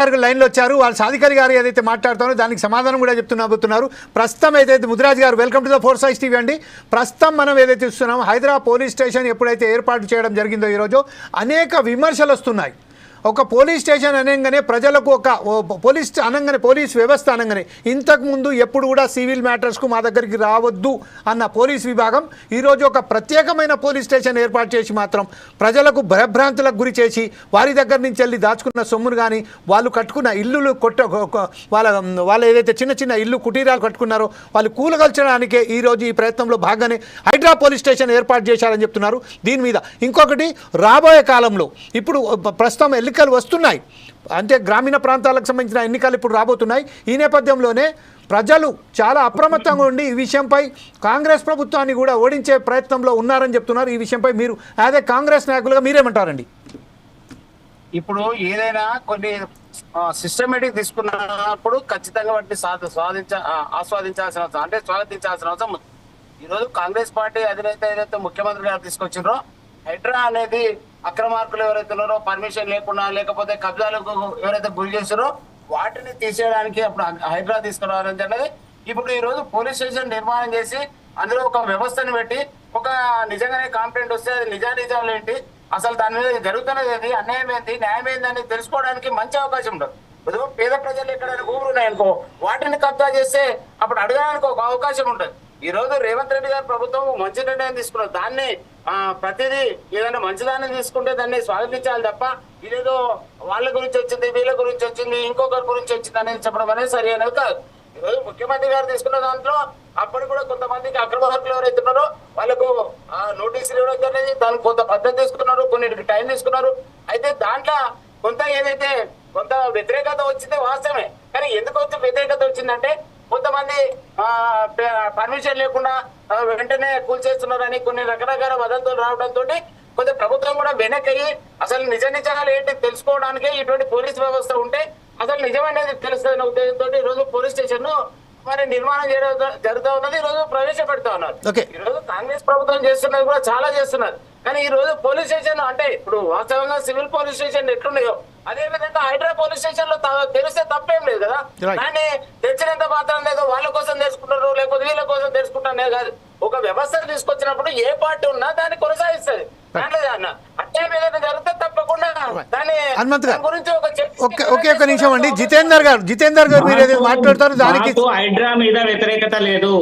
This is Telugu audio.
గారు లైన్లో వచ్చారు. వాళ్ళ సాధికారి గారు ఏదైతే మాట్లాడుతారో దానికి సమాధానం కూడా చెప్తున్నారు ప్రస్తుతం ఏదైతే ముదిరాజ్ గారు welcome to the four size TV అండి. ప్రస్తుతం మనం ఏదైతే చూస్తున్నాం హైదరాబాద్ పోలీస్ స్టేషన్ ఎప్పుడైతే ఏర్పాటు చేయడం జరిగిందో ఈరోజు అనేక విమర్శలు వస్తున్నాయి. ఒక పోలీస్ స్టేషన్ అనగానే ప్రజలకు ఒక పోలీస్ అనగానే పోలీస్ వ్యవస్థ అనగానే ఇంతకుముందు ఎప్పుడు కూడా సివిల్ మ్యాటర్స్కు మా దగ్గరికి రావద్దు అన్న పోలీస్ విభాగం ఈరోజు ఒక ప్రత్యేకమైన పోలీస్ స్టేషన్ ఏర్పాటు చేసి మాత్రం ప్రజలకు భయభ్రాంతులకు గురి చేసి వారి దగ్గర నుంచి వెళ్ళి దాచుకున్న సొమ్మును కానీ వాళ్ళు కట్టుకున్న ఇల్లులు కొట్ట వాళ్ళ వాళ్ళు ఏదైతే చిన్న చిన్న ఇల్లు కుటీరాలు కట్టుకున్నారో వాళ్ళు కూలగల్చడానికే ఈరోజు ఈ ప్రయత్నంలో భాగంగానే హైడ్రా పోలీస్ స్టేషన్ ఏర్పాటు చేశారని చెప్తున్నారు. దీని మీద ఇంకొకటి రాబోయే కాలంలో ఇప్పుడు ప్రస్తుతం ఎన్నికలు వస్తున్నాయి. అంటే గ్రామీణ ప్రాంతాలకు సంబంధించిన ఎన్నికలు ఇప్పుడు రాబోతున్నాయి. ఈ నేపథ్యంలోనే ప్రజలు చాలా అప్రమత్తంగా ఉండి ఈ విషయంపై కాంగ్రెస్ ప్రభుత్వాన్ని కూడా ఓడించే ప్రయత్నంలో ఉన్నారని చెప్తున్నారు. ఈ విషయంపై మీరు అదే కాంగ్రెస్ నాయకులుగా మీరేమంటారండి? ఇప్పుడు ఏదైనా కొన్ని సిస్టమేటిక్ తీసుకున్నప్పుడు ఖచ్చితంగా వాటిని స్వాధించ ఆస్వాదించాల్సిన అవసరం అంటే స్వాగతించాల్సిన అవసరం ఈరోజు ఈ రోజు కాంగ్రెస్ పార్టీ అధినేత ఏదైతే ముఖ్యమంత్రి గారు తీసుకొచ్చిండ్రో హైడ్రా అనేది అక్రమార్కులు ఎవరైతే ఉన్నారో పర్మిషన్ లేకుండా లేకపోతే కబ్జాలకు ఎవరైతే గురి చేస్తారో వాటిని తీసేయడానికి అప్పుడు హైడ్రా తీసుకురావాలని అనేది ఇప్పుడు ఈ రోజు పోలీస్ స్టేషన్ నిర్మాణం చేసి అందులో ఒక వ్యవస్థను పెట్టి ఒక నిజంగానే కాంప్లైంట్ వస్తే అది నిజా నిజాలు ఏంటి? అసలు దాని మీద జరుగుతున్నది ఏంటి? అన్యాయం ఏంటి? న్యాయం ఏంటి అని తెలుసుకోవడానికి మంచి అవకాశం ఉంటుంది ఇప్పుడు పేద ప్రజలు ఎక్కడైనా ఊరున్నాయనుకో ఉన్నాయనుకో వాటిని కబ్జా చేస్తే అప్పుడు అడగడానికి ఒక అవకాశం ఉంటుంది ఈ రోజు రేవంత్ రెడ్డి గారి ప్రభుత్వం మంచి నిర్ణయం తీసుకున్నారు. దాన్ని ప్రతిదీ ఏదైనా మంచిదాన్ని తీసుకుంటే దాన్ని స్వాగతించాలి తప్ప ఇదేదో వాళ్ళ గురించి వచ్చింది వీళ్ళ గురించి వచ్చింది ఇంకొకరి గురించి వచ్చింది అనేది చెప్పడం అనేది సరి అనేది కాదు. ఈరోజు రోజు ముఖ్యమంత్రి గారు తీసుకున్న దాంట్లో అప్పుడు కూడా కొంతమందికి అక్రమ హక్కులు ఎవరైతే ఉన్నారో వాళ్ళకు నోటీసులు ఇవ్వడం జరిగింది. దానికి కొంత పద్ధతి తీసుకున్నారు కొన్నిటికి టైం తీసుకున్నారు. అయితే దాంట్లో కొంత ఏదైతే కొంత వ్యతిరేకత వచ్చింది వాస్తవమే. కానీ ఎందుకు వచ్చి వ్యతిరేకత వచ్చిందంటే కొంతమంది పర్మిషన్ లేకుండా వెంటనే కూల్చేస్తున్నారని కొన్ని రకరకాల వదంతులు రావడంతో కొంచెం ప్రభుత్వం కూడా వెనకయ్యి అసలు నిజ నిజాలు ఏంటి తెలుసుకోవడానికి ఇటువంటి పోలీస్ వ్యవస్థ ఉంటే అసలు నిజమనేది తెలుస్తుందనే ఉద్దేశంతో ఈ రోజు పోలీస్ స్టేషన్ను మరి నిర్మాణం చేయడం జరుగుతూ ఉన్నది ఈ రోజు ప్రవేశపెడతా ఉన్నారు. ఈ రోజు కాంగ్రెస్ ప్రభుత్వం చేస్తున్నది కూడా చాలా చేస్తున్నారు కానీ ఈ రోజు పోలీస్ స్టేషన్ అంటే ఇప్పుడు వాస్తవంగా సివిల్ పోలీస్ స్టేషన్ ఎట్లున్నాయో అదే విధంగా హైడ్రా పోలీస్ స్టేషన్లో తెలిస్తే తప్పేం లేదు కదా. దాన్ని తెచ్చినంత మాత్రం లేదు వాళ్ళ కోసం తెలుసుకుంటారు లేకపోతే వీళ్ళ కోసం తెలుసుకుంటానే కాదు. ఒక వ్యవస్థను తీసుకొచ్చినప్పుడు ఏ పార్టీ ఉన్నా దాన్ని కొనసాగిస్తుంది. ఒక నిమిషం అండి. జితేందర్ గారు జితేందర్ గారు మీరు మాట్లాడతారో దానికి హైడ్రా మీద వ్యతిరేకత లేదు.